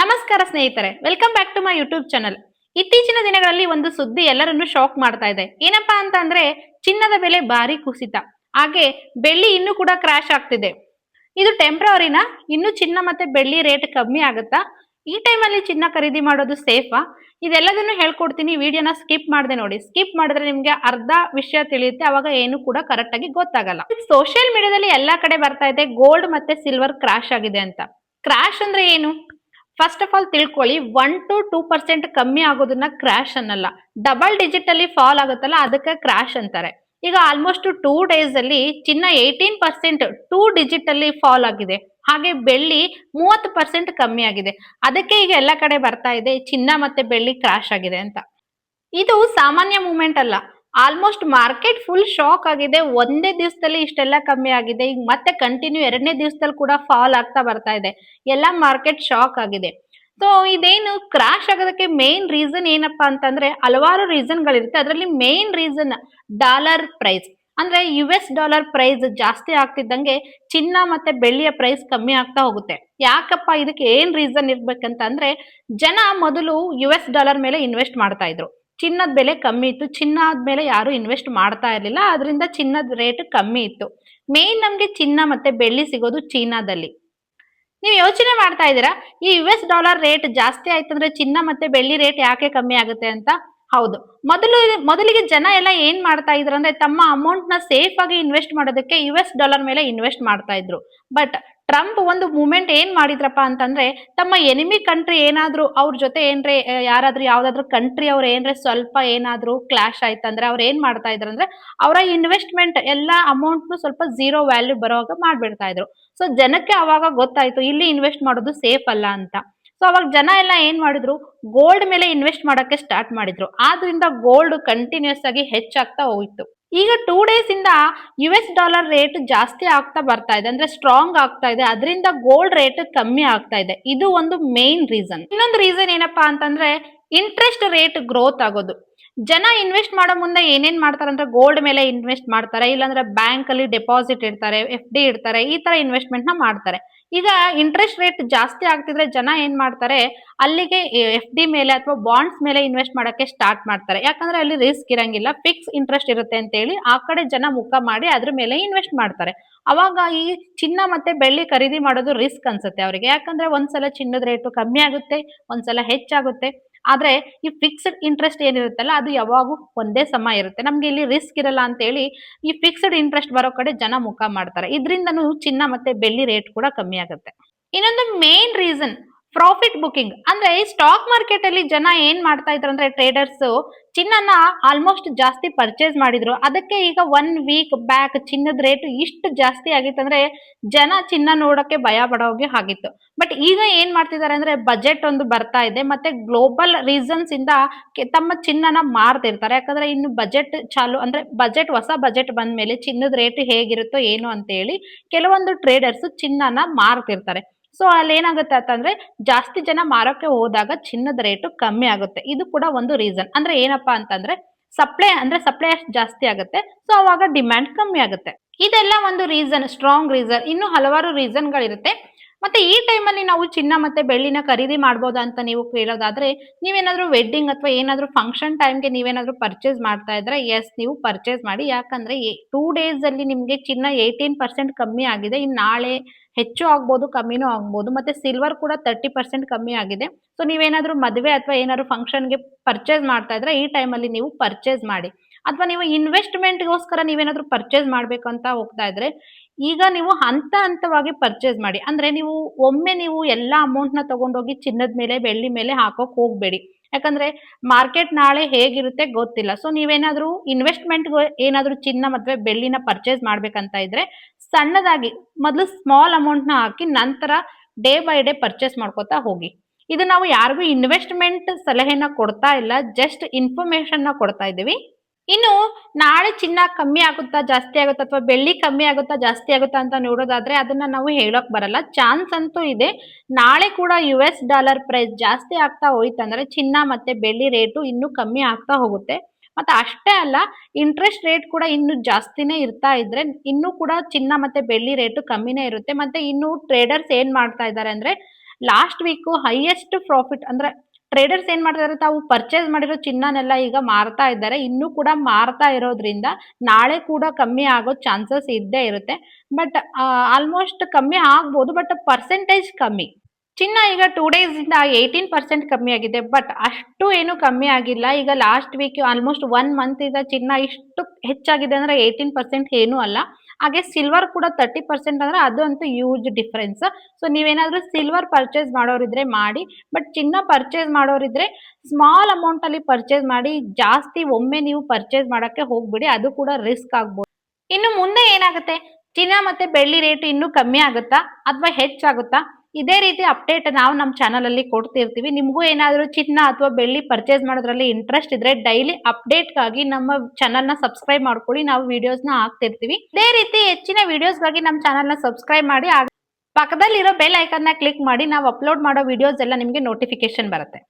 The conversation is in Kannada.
ನಮಸ್ಕಾರ ಸ್ನೇಹಿತರೆ welcome back to my YouTube channel ಇತ್ತೀಚಿನ ದಿನಗಳಲ್ಲಿ ಒಂದು ಸುದ್ದಿ ಎಲ್ಲರನ್ನು ಶಾಕ್ ಮಾಡ್ತಾ ಇದೆ. ಏನಪ್ಪಾ ಅಂತ ಅಂದ್ರೆ, ಚಿನ್ನದ ಬೆಲೆ ಭಾರಿ ಕುಸಿತ. ಹಾಗೆ ಬೆಳ್ಳಿ ಇನ್ನೂ ಕೂಡ ಕ್ರಾಶ್ ಆಗ್ತಿದೆ. ಇದು ಟೆಂಪ್ರವರಿನ ಇನ್ನು ಚಿನ್ನ ಮತ್ತೆ ಬೆಳ್ಳಿ ರೇಟ್ ಕಮ್ಮಿ ಆಗುತ್ತಾ? ಈ ಟೈಮಲ್ಲಿ ಚಿನ್ನ ಖರೀದಿ ಮಾಡೋದು ಸೇಫಾ ಇದೆಲ್ಲದನ್ನು ಹೇಳ್ಕೊಡ್ತೀನಿ ವಿಡಿಯೋನ ಸ್ಕಿಪ್ ಮಾಡಿದೆ ನೋಡಿ. ಸ್ಕಿಪ್ ಮಾಡಿದ್ರೆ ನಿಮ್ಗೆ ಅರ್ಧ ವಿಷಯ ತಿಳಿಯುತ್ತೆ, ಅವಾಗ ಏನು ಕೂಡ ಕರೆಕ್ಟ್ ಆಗಿ ಗೊತ್ತಾಗಲ್ಲ. ಸೋಷಿಯಲ್ ಮೀಡಿಯಾದಲ್ಲಿ ಎಲ್ಲಾ ಕಡೆ ಬರ್ತಾ ಇದೆ ಗೋಲ್ಡ್ ಮತ್ತೆ ಸಿಲ್ವರ್ ಕ್ರಾಶ್ ಆಗಿದೆ ಅಂತ. ಕ್ರಾಶ್ ಅಂದ್ರೆ ಏನು? ಫಸ್ಟ್ ಆಫ್ ಆಲ್ ತಿಳ್ಕೊಳ್ಳಿ ಒನ್ ಟು ಟೂ ಪರ್ಸೆಂಟ್ ಕಮ್ಮಿ ಆಗೋದನ್ನ ಕ್ರಾಶ್ ಅನ್ನಲ್ಲ. ಡಬಲ್ ಡಿಜಿಟ್ ಅಲ್ಲಿ ಫಾಲ್ ಆಗುತ್ತಲ್ಲ, ಅದಕ್ಕೆ ಕ್ರಾಶ್ ಅಂತಾರೆ. ಈಗ ಆಲ್ಮೋಸ್ಟ್ ಟೂ ಡೇಸ್ ಅಲ್ಲಿ ಚಿನ್ನ ಏಯ್ಟೀನ್ ಪರ್ಸೆಂಟ್ ಟೂ ಡಿಜಿಟ್ ಅಲ್ಲಿ ಫಾಲ್ ಆಗಿದೆ. ಹಾಗೆ ಬೆಳ್ಳಿ ಮೂವತ್ತು ಪರ್ಸೆಂಟ್ ಕಮ್ಮಿ ಆಗಿದೆ. ಅದಕ್ಕೆ ಈಗ ಎಲ್ಲ ಕಡೆ ಬರ್ತಾ ಇದೆ, ಚಿನ್ನ ಮತ್ತೆ ಬೆಳ್ಳಿ ಕ್ರಾಶ್ ಆಗಿದೆ ಅಂತ. ಇದು ಸಾಮಾನ್ಯ ಮೂಮೆಂಟ್ ಅಲ್ಲ. ಆಲ್ಮೋಸ್ಟ್ ಮಾರ್ಕೆಟ್ ಫುಲ್ ಶಾಕ್ ಆಗಿದೆ. ಒಂದೇ ದಿವಸದಲ್ಲಿ ಇಷ್ಟೆಲ್ಲ ಕಮ್ಮಿ ಆಗಿದೆ. ಈಗ ಮತ್ತೆ ಕಂಟಿನ್ಯೂ ಎರಡನೇ ದಿವಸದಲ್ಲಿ ಕೂಡ ಫಾಲ್ ಆಗ್ತಾ ಬರ್ತಾ ಇದೆ. ಎಲ್ಲ ಮಾರ್ಕೆಟ್ ಶಾಕ್ ಆಗಿದೆ. ಸೊ ಇದೇನು ಕ್ರಾಶ್ ಆಗೋದಕ್ಕೆ ಮೇನ್ ರೀಸನ್ ಏನಪ್ಪಾ ಅಂತಂದ್ರೆ ಹಲವಾರು ರೀಸನ್ಗಳಿರುತ್ತೆ ಅದರಲ್ಲಿ ಮೇನ್ ರೀಸನ್ ಡಾಲರ್ ಪ್ರೈಸ್ ಅಂದ್ರೆ ಯು ಎಸ್ ಡಾಲರ್ ಪ್ರೈಸ್ ಜಾಸ್ತಿ ಆಗ್ತಿದ್ದಂಗೆ ಚಿನ್ನ ಮತ್ತೆ ಬೆಳ್ಳಿಯ ಪ್ರೈಸ್ ಕಮ್ಮಿ ಆಗ್ತಾ ಹೋಗುತ್ತೆ. ಯಾಕಪ್ಪ? ಇದಕ್ಕೆ ಏನ್ ರೀಸನ್ ಇರ್ಬೇಕಂತ ಅಂದ್ರೆ ಜನ ಮೊದಲು ಯು ಎಸ್ ಡಾಲರ್ ಮೇಲೆ ಇನ್ವೆಸ್ಟ್ ಮಾಡ್ತಾ ಇದ್ರು. ಚಿನ್ನದ ಬೆಲೆ ಕಮ್ಮಿ ಇತ್ತು. ಚಿನ್ನ ಆದ್ಮೇಲೆ ಯಾರು ಇನ್ವೆಸ್ಟ್ ಮಾಡ್ತಾ ಇರಲಿಲ್ಲ. ಅದರಿಂದ ಚಿನ್ನದ ರೇಟ್ ಕಮ್ಮಿ ಇತ್ತು. ಮೇನ್ ನಮ್ಗೆ ಚಿನ್ನ ಮತ್ತೆ ಬೆಳ್ಳಿ ಸಿಗೋದು ಚೀನಾದಲ್ಲಿ. ನೀವು ಯೋಚನೆ ಮಾಡ್ತಾ ಇದ್ದೀರಾ? ಈ ಯು ಎಸ್ ಡಾಲರ್ ರೇಟ್ ಜಾಸ್ತಿ ಆಯ್ತಂದ್ರೆ ಚಿನ್ನ ಮತ್ತೆ ಬೆಳ್ಳಿ ರೇಟ್ ಯಾಕೆ ಕಮ್ಮಿ ಆಗುತ್ತೆ ಅಂತ? ಹೌದು. ಮೊದಲು ಮೊದಲಿಗೆ ಜನ ಎಲ್ಲ ಏನ್ ಮಾಡ್ತಾ ಇದ್ರು ಅಂದ್ರೆ ತಮ್ಮ ಅಮೌಂಟ್ನ ಸೇಫ್ ಆಗಿ ಇನ್ವೆಸ್ಟ್ ಮಾಡೋದಕ್ಕೆ ಯು ಎಸ್ ಡಾಲರ್ ಮೇಲೆ ಇನ್ವೆಸ್ಟ್ ಮಾಡ್ತಾ ಇದ್ರು. ಬಟ್ ಟ್ರಂಪ್ ಒಂದು ಮೂಮೆಂಟ್ ಏನ್ ಮಾಡಿದ್ರಪ್ಪ ಅಂತಂದ್ರೆ, ತಮ್ಮ ಎನಿಮಿ ಕಂಟ್ರಿ ಏನಾದ್ರು ಅವ್ರ ಜೊತೆ ಏನ್ರೆ ಯಾರಾದ್ರು ಯಾವ್ದಾದ್ರು ಕಂಟ್ರಿ ಅವ್ರ ಏನ್ರೆ ಸ್ವಲ್ಪ ಏನಾದ್ರು ಕ್ಲಾಶ್ ಆಯ್ತಂದ್ರೆ ಅವ್ರ ಏನ್ ಮಾಡ್ತಾ ಇದ್ರು ಅಂದ್ರೆ, ಅವರ ಇನ್ವೆಸ್ಟ್ಮೆಂಟ್ ಎಲ್ಲಾ ಅಮೌಂಟ್ ಸ್ವಲ್ಪ ಝೀರೋ ವ್ಯಾಲ್ಯೂ ಬರೋವಾಗ ಮಾಡ್ಬಿಡ್ತಾ ಇದ್ರು. ಸೊ ಜನಕ್ಕೆ ಅವಾಗ ಗೊತ್ತಾಯ್ತು, ಇಲ್ಲಿ ಇನ್ವೆಸ್ಟ್ ಮಾಡೋದು ಸೇಫ್ ಅಲ್ಲ ಅಂತ. ಸೊ ಅವಾಗ ಜನ ಎಲ್ಲ ಏನ್ ಮಾಡಿದ್ರು ಗೋಲ್ಡ್ ಮೇಲೆ ಇನ್ವೆಸ್ಟ್ ಮಾಡಕ್ಕೆ ಸ್ಟಾರ್ಟ್ ಮಾಡಿದ್ರು. ಆದ್ರಿಂದ ಗೋಲ್ಡ್ ಕಂಟಿನ್ಯೂಸ್ ಆಗಿ ಹೆಚ್ಚಾಗ್ತಾ ಹೋಯ್ತು. ಈಗ ಟೂ ಡೇಸ್ ಇಂದ ಯು ಎಸ್ ಡಾಲರ್ ರೇಟ್ ಜಾಸ್ತಿ ಆಗ್ತಾ ಬರ್ತಾ ಇದೆ, ಅಂದ್ರೆ ಸ್ಟ್ರಾಂಗ್ ಆಗ್ತಾ ಇದೆ. ಅದರಿಂದ ಗೋಲ್ಡ್ ರೇಟ್ ಕಮ್ಮಿ ಆಗ್ತಾ ಇದೆ. ಇದು ಒಂದು ಮೇನ್ ರೀಸನ್ ಇನ್ನೊಂದು ರೀಸನ್ ಏನಪ್ಪಾ ಅಂತಂದ್ರೆ ಇಂಟ್ರೆಸ್ಟ್ ರೇಟ್ ಗ್ರೋತ್ ಆಗೋದು. ಜನ ಇನ್ವೆಸ್ಟ್ ಮಾಡೋ ಮುಂದೆ ಏನೇನ್ ಮಾಡ್ತಾರೆ ಅಂದ್ರೆ ಗೋಲ್ಡ್ ಮೇಲೆ ಇನ್ವೆಸ್ಟ್ ಮಾಡ್ತಾರೆ, ಇಲ್ಲಾಂದ್ರೆ ಬ್ಯಾಂಕ್ ಅಲ್ಲಿ ಡೆಪಾಸಿಟ್ ಇಡ್ತಾರೆ ಎಫ್ ಡಿ ಇಡ್ತಾರೆ, ಈ ತರ ಇನ್ವೆಸ್ಟ್ಮೆಂಟ್ನ ಮಾಡ್ತಾರೆ. ಈಗ ಇಂಟ್ರೆಸ್ಟ್ ರೇಟ್ ಜಾಸ್ತಿ ಆಗ್ತಿದ್ರೆ ಜನ ಏನ್ ಮಾಡ್ತಾರೆ, ಅಲ್ಲಿಗೆ ಎಫ್ ಡಿ ಮೇಲೆ ಅಥವಾ ಬಾಂಡ್ಸ್ ಮೇಲೆ ಇನ್ವೆಸ್ಟ್ ಮಾಡಕ್ಕೆ ಸ್ಟಾರ್ಟ್ ಮಾಡ್ತಾರೆ. ಯಾಕಂದ್ರೆ ಅಲ್ಲಿ ರಿಸ್ಕ್ ಇರಂಗಿಲ್ಲ ಫಿಕ್ಸ್ ಇಂಟ್ರೆಸ್ಟ್ ಇರುತ್ತೆ ಅಂತ ಹೇಳಿ ಆ ಕಡೆ ಜನ ಮುಖ ಮಾಡಿ ಅದ್ರ ಮೇಲೆ ಇನ್ವೆಸ್ಟ್ ಮಾಡ್ತಾರೆ. ಅವಾಗ ಈ ಚಿನ್ನ ಮತ್ತೆ ಬೆಳ್ಳಿ ಖರೀದಿ ಮಾಡೋದು ರಿಸ್ಕ್ ಅನ್ಸುತ್ತೆ ಅವರಿಗೆ. ಯಾಕಂದ್ರೆ ಒಂದ್ಸಲ ಚಿನ್ನದ ರೇಟು ಕಮ್ಮಿ ಆಗುತ್ತೆ, ಒಂದ್ಸಲ ಹೆಚ್ಚಾಗುತ್ತೆ. ಆದ್ರೆ ಈ ಫಿಕ್ಸ್ಡ್ ಇಂಟ್ರೆಸ್ಟ್ ಏನಿರುತ್ತಲ್ಲ, ಅದು ಯಾವಾಗೂ ಒಂದೇ ಸಮ ಇರುತ್ತೆ. ನಮ್ಗೆ ಇಲ್ಲಿ ರಿಸ್ಕ್ ಇರಲ್ಲ ಅಂತ ಹೇಳಿ ಈ ಫಿಕ್ಸ್ಡ್ ಇಂಟ್ರೆಸ್ಟ್ ಬರೋ ಕಡೆ ಜನ ಮುಖ ಮಾಡ್ತಾರೆ. ಇದರಿಂದನೂ ಚಿನ್ನ ಮತ್ತೆ ಬೆಳ್ಳಿ ರೇಟ್ ಕೂಡ ಕಮ್ಮಿ ಆಗುತ್ತೆ. ಇನ್ನೊಂದು ಮೇನ್ ರೀಸನ್ ಪ್ರಾಫಿಟ್ ಬುಕಿಂಗ್ ಅಂದ್ರೆ ಸ್ಟಾಕ್ ಮಾರ್ಕೆಟ್ ಅಲ್ಲಿ ಜನ ಏನ್ ಮಾಡ್ತಾ ಇದ್ರು ಅಂದ್ರೆ ಟ್ರೇಡರ್ಸ್ ಚಿನ್ನನ ಆಲ್ಮೋಸ್ಟ್ ಜಾಸ್ತಿ ಪರ್ಚೇಸ್ ಮಾಡಿದ್ರು. ಅದಕ್ಕೆ ಈಗ ಒನ್ ವೀಕ್ ಬ್ಯಾಕ್ ಚಿನ್ನದ ರೇಟ್ ಇಷ್ಟು ಜಾಸ್ತಿ ಆಗಿತ್ತು ಅಂದ್ರೆ ಜನ ಚಿನ್ನ ನೋಡಕ್ಕೆ ಭಯ ಪಡೋಗೆ ಆಗಿತ್ತು. ಬಟ್ ಈಗ ಏನ್ ಮಾಡ್ತಿದ್ದಾರೆ ಅಂದ್ರೆ ಬಜೆಟ್ ಒಂದು ಬರ್ತಾ ಇದೆ. ಮತ್ತೆ ಗ್ಲೋಬಲ್ ರೀಸನ್ಸ್ ಇಂದ ತಮ್ಮ ಚಿನ್ನನ ಮಾರ್ತಿರ್ತಾರೆ. ಯಾಕಂದ್ರೆ ಇನ್ನು ಬಜೆಟ್ ಚಾಲು ಅಂದ್ರೆ ಬಜೆಟ್ ಹೊಸ ಬಜೆಟ್ ಬಂದ ಮೇಲೆ ಚಿನ್ನದ ರೇಟ್ ಹೇಗಿರುತ್ತೋ ಏನು ಅಂತ ಹೇಳಿ ಕೆಲವೊಂದು ಟ್ರೇಡರ್ಸ್ ಚಿನ್ನನ ಮಾರ್ತಿರ್ತಾರೆ. ಸೊ ಅಲ್ಲಿ ಏನಾಗುತ್ತೆ ಅಂತಂದ್ರೆ ಜಾಸ್ತಿ ಜನ ಮಾರೋಕೆ ಹೋದಾಗ ಚಿನ್ನದ ರೇಟು ಕಮ್ಮಿ ಆಗುತ್ತೆ. ಇದು ಕೂಡ ಒಂದು ರೀಸನ್ ಅಂದ್ರೆ ಏನಪ್ಪಾ ಅಂತಂದ್ರೆ ಸಪ್ಲೈ ಅಂದ್ರೆ ಸಪ್ಲೈ ಅಷ್ಟು ಜಾಸ್ತಿ ಆಗುತ್ತೆ. ಸೊ ಅವಾಗ ಡಿಮ್ಯಾಂಡ್ ಕಮ್ಮಿ ಆಗುತ್ತೆ. ಇದೆಲ್ಲ ಒಂದು ರೀಸನ್ ಸ್ಟ್ರಾಂಗ್ ರೀಸನ್ ಇನ್ನು ಹಲವಾರು ರೀಸನ್ಗಳಿರುತ್ತೆ ಮತ್ತೆ ಈ ಟೈಮಲ್ಲಿ ನಾವು ಚಿನ್ನ ಮತ್ತೆ ಬೆಳ್ಳಿನ ಖರೀದಿ ಮಾಡ್ಬೋದಾ ಅಂತ ನೀವು ಕೇಳೋದಾದ್ರೆ, ನೀವೇನಾದ್ರೂ ವೆಡ್ಡಿಂಗ್ ಅಥವಾ ಏನಾದ್ರೂ ಫಂಕ್ಷನ್ ಟೈಮ್ಗೆ ನೀವೇನಾದ್ರೂ ಪರ್ಚೇಸ್ ಮಾಡ್ತಾ ಇದ್ರೆ ಎಸ್ ನೀವು ಪರ್ಚೇಸ್ ಮಾಡಿ. ಯಾಕಂದ್ರೆ ಟೂ ಡೇಸ್ ಅಲ್ಲಿ ನಿಮ್ಗೆ ಚಿನ್ನ ಏಯ್ಟೀನ್ ಪರ್ಸೆಂಟ್ ಕಮ್ಮಿ ಆಗಿದೆ. ಇನ್ನು ನಾಳೆ ಹೆಚ್ಚು ಆಗ್ಬೋದು, ಕಮ್ಮಿನೂ ಆಗ್ಬೋದು, ಮತ್ತೆ ಸಿಲ್ವರ್ ಕೂಡ ತರ್ಟಿ ಪರ್ಸೆಂಟ್ ಕಮ್ಮಿ ಆಗಿದೆ. ಸೊ ನೀವೇನಾದ್ರೂ ಮದುವೆ ಅಥವಾ ಏನಾದ್ರು ಫಂಕ್ಷನ್ಗೆ ಪರ್ಚೇಸ್ ಮಾಡ್ತಾ ಇದ್ರೆ ಈ ಟೈಮಲ್ಲಿ ನೀವು ಪರ್ಚೇಸ್ ಮಾಡಿ. ಅಥವಾ ನೀವು ಇನ್ವೆಸ್ಟ್ಮೆಂಟ್ಗೋಸ್ಕರ ನೀವೇನಾದ್ರೂ ಪರ್ಚೇಸ್ ಮಾಡ್ಬೇಕು ಅಂತ ಹೋಗ್ತಾ ಇದ್ರೆ, ಈಗ ನೀವು ಹಂತ ಹಂತವಾಗಿ ಪರ್ಚೇಸ್ ಮಾಡಿ. ಅಂದ್ರೆ ನೀವು ಒಮ್ಮೆ ನೀವು ಎಲ್ಲ ಅಮೌಂಟ್ನ ತಗೊಂಡೋಗಿ ಚಿನ್ನದ ಮೇಲೆ, ಬೆಳ್ಳಿ ಮೇಲೆ ಹಾಕೋಕ್ ಹೋಗ್ಬೇಡಿ. ಯಾಕಂದ್ರೆ ಮಾರ್ಕೆಟ್ ನಾಳೆ ಹೇಗಿರುತ್ತೆ ಗೊತ್ತಿಲ್ಲ. ಸೊ ನೀವೇನಾದ್ರೂ ಇನ್ವೆಸ್ಟ್ಮೆಂಟ್ ಏನಾದ್ರೂ ಚಿನ್ನ ಮತ್ತೆ ಬೆಳ್ಳಿನ ಪರ್ಚೇಸ್ ಮಾಡ್ಬೇಕಂತ ಇದ್ರೆ ಸಣ್ಣದಾಗಿ ಮೊದಲು ಸ್ಮಾಲ್ ಅಮೌಂಟ್ನ ಹಾಕಿ ನಂತರ ಡೇ ಬೈ ಡೇ ಪರ್ಚೇಸ್ ಮಾಡ್ಕೋತಾ ಹೋಗಿ. ಇದು ನಾವು ಯಾರಿಗೂ ಇನ್ವೆಸ್ಟ್ಮೆಂಟ್ ಸಲಹೆನ ಕೊಡ್ತಾ ಇಲ್ಲ ಜಸ್ಟ್ ಇನ್ಫಾರ್ಮೇಶನ್ನ ಕೊಡ್ತಾ ಇದೀವಿ ಇನ್ನು ನಾಳೆ ಚಿನ್ನ ಕಮ್ಮಿ ಆಗುತ್ತಾ, ಜಾಸ್ತಿ ಆಗುತ್ತಾ ಅಥವಾ ಬೆಳ್ಳಿ ಕಮ್ಮಿ ಆಗುತ್ತಾ, ಜಾಸ್ತಿ ಆಗುತ್ತಾ ಅಂತ ನೋಡೋದಾದ್ರೆ ಅದನ್ನ ನಾವು ಹೇಳೋಕ್ ಬರಲ್ಲ. ಚಾನ್ಸ್ ಅಂತೂ ಇದೆ. ನಾಳೆ ಕೂಡ ಯು ಎಸ್ ಡಾಲರ್ ಪ್ರೈಸ್ ಜಾಸ್ತಿ ಆಗ್ತಾ ಹೋಯ್ತಂದ್ರೆ ಚಿನ್ನ ಮತ್ತೆ ಬೆಳ್ಳಿ ರೇಟು ಇನ್ನೂ ಕಮ್ಮಿ ಆಗ್ತಾ ಹೋಗುತ್ತೆ. ಮತ್ತೆ ಅಷ್ಟೇ ಅಲ್ಲ ಇಂಟ್ರೆಸ್ಟ್ ರೇಟ್ ಕೂಡ ಇನ್ನು ಜಾಸ್ತಿನೇ ಇರ್ತಾ ಇದ್ರೆ ಇನ್ನು ಕೂಡ ಚಿನ್ನ ಮತ್ತೆ ಬೆಳ್ಳಿ ರೇಟ್ ಕಮ್ಮಿನೇ ಇರುತ್ತೆ. ಮತ್ತೆ ಇನ್ನು ಟ್ರೇಡರ್ಸ್ ಏನ್ ಮಾಡ್ತಾ ಇದ್ದಾರೆ ಅಂದ್ರೆ ಲಾಸ್ಟ್ ವೀಕ್ ಹೈಯೆಸ್ಟ್ ಪ್ರಾಫಿಟ್ ಅಂದ್ರೆ ಟ್ರೇಡರ್ಸ್ ಏನ್ ಮಾಡ್ತಾರೆ ತಾವು ಪರ್ಚೇಸ್ ಮಾಡಿರೋ ಚಿನ್ನನೆಲ್ಲ ಈಗ ಮಾರ್ತಾ ಇದ್ದಾರೆ. ಇನ್ನೂ ಕೂಡ ಮಾರ್ತಾ ಇರೋದ್ರಿಂದ ನಾಳೆ ಕೂಡ ಕಮ್ಮಿ ಆಗೋ ಚಾನ್ಸಸ್ ಇದ್ದೇ ಇರುತ್ತೆ. ಬಟ್ ಆಲ್ಮೋಸ್ಟ್ ಕಮ್ಮಿ ಆಗ್ಬೋದು ಬಟ್ ಪರ್ಸೆಂಟೇಜ್ ಕಮ್ಮಿ. ಚಿನ್ನ ಈಗ ಟೂ ಡೇಸ್ ಇಂದ ಏಯ್ಟೀನ್ ಪರ್ಸೆಂಟ್ ಕಮ್ಮಿ ಆಗಿದೆ ಬಟ್ ಅಷ್ಟು ಏನು ಕಮ್ಮಿ ಆಗಿಲ್ಲ. ಈಗ last week almost one month ಇಂದ ಚಿನ್ನ ಇಷ್ಟು ಹೆಚ್ಚಾಗಿದೆ ಅಂದ್ರೆ ಏಯ್ಟೀನ್ ಪರ್ಸೆಂಟ್ ಏನೂ ಅಲ್ಲ. ಹಾಗೆ ಸಿಲ್ವರ್ ಕೂಡ ತರ್ಟಿ ಪರ್ಸೆಂಟ್ ಅಂದ್ರೆ ಅದಂತೂ ಯೂಜ್ ಡಿಫ್ರೆನ್ಸ್ ಸೊ ನೀವೇನಾದ್ರೂ ಸಿಲ್ವರ್ ಪರ್ಚೇಸ್ ಮಾಡೋರಿದ್ರೆ ಮಾಡಿ ಬಟ್ ಚಿನ್ನ ಪರ್ಚೇಸ್ ಮಾಡೋರಿದ್ರೆ ಸ್ಮಾಲ್ ಅಮೌಂಟ್ ಅಲ್ಲಿ ಪರ್ಚೇಸ್ ಮಾಡಿ, ಜಾಸ್ತಿ ಒಮ್ಮೆ ನೀವು ಪರ್ಚೇಸ್ ಮಾಡಕ್ಕೆ ಹೋಗ್ಬಿಡಿ, ಅದು ಕೂಡ ರಿಸ್ಕ್ ಆಗ್ಬೋದು. ಇನ್ನು ಮುಂದೆ ಏನಾಗುತ್ತೆ? ಚಿನ್ನ ಮತ್ತೆ ಬೆಳ್ಳಿ ರೇಟ್ ಇನ್ನೂ ಕಮ್ಮಿ ಆಗುತ್ತಾ? ಅಥವಾ ಹೆಚ್ಚಾಗುತ್ತಾ? ಇದೇ ರೀತಿ ಅಪ್ಡೇಟ್ ನಾವು ನಮ್ಮ ಚಾನಲ್ ಅಲ್ಲಿ ಕೊಡ್ತಿರ್ತೀವಿ. ನಿಮಗೂ ಏನಾದರೂ ಚಿನ್ನ ಅಥವಾ ಬೆಳ್ಳಿ ಪರ್ಚೇಸ್ ಮಾಡೋದ್ರಲ್ಲಿ ಇಂಟ್ರೆಸ್ಟ್ ಇದ್ರೆ ಡೈಲಿ ಅಪ್ಡೇಟ್ಗಾಗಿ ನಮ್ಮ ಚಾನಲ್ನ ಸಬ್ಸ್ಕ್ರೈಬ್ ಮಾಡ್ಕೊಳ್ಳಿ. ನಾವು ವಿಡಿಯೋಸ್ನ ಹಾಕ್ತಿರ್ತೀವಿ. ಇದೇ ರೀತಿ ಹೆಚ್ಚಿನ ವಿಡಿಯೋಸ್ಗಾಗಿ ನಮ್ಮ ಚಾನಲ್ನ ಸಬ್ಸ್ಕ್ರೈಬ್ ಮಾಡಿ. ಪಕ್ಕದಲ್ಲಿರೋ ಬೆಲ್ ಐಕನ್ನ ಕ್ಲಿಕ್ ಮಾಡಿ. ನಾವು ಅಪ್ಲೋಡ್ ಮಾಡೋ ವಿಡಿಯೋಸ್ ಎಲ್ಲ ನಿಮಗೆ ನೋಟಿಫಿಕೇಶನ್ ಬರುತ್ತೆ.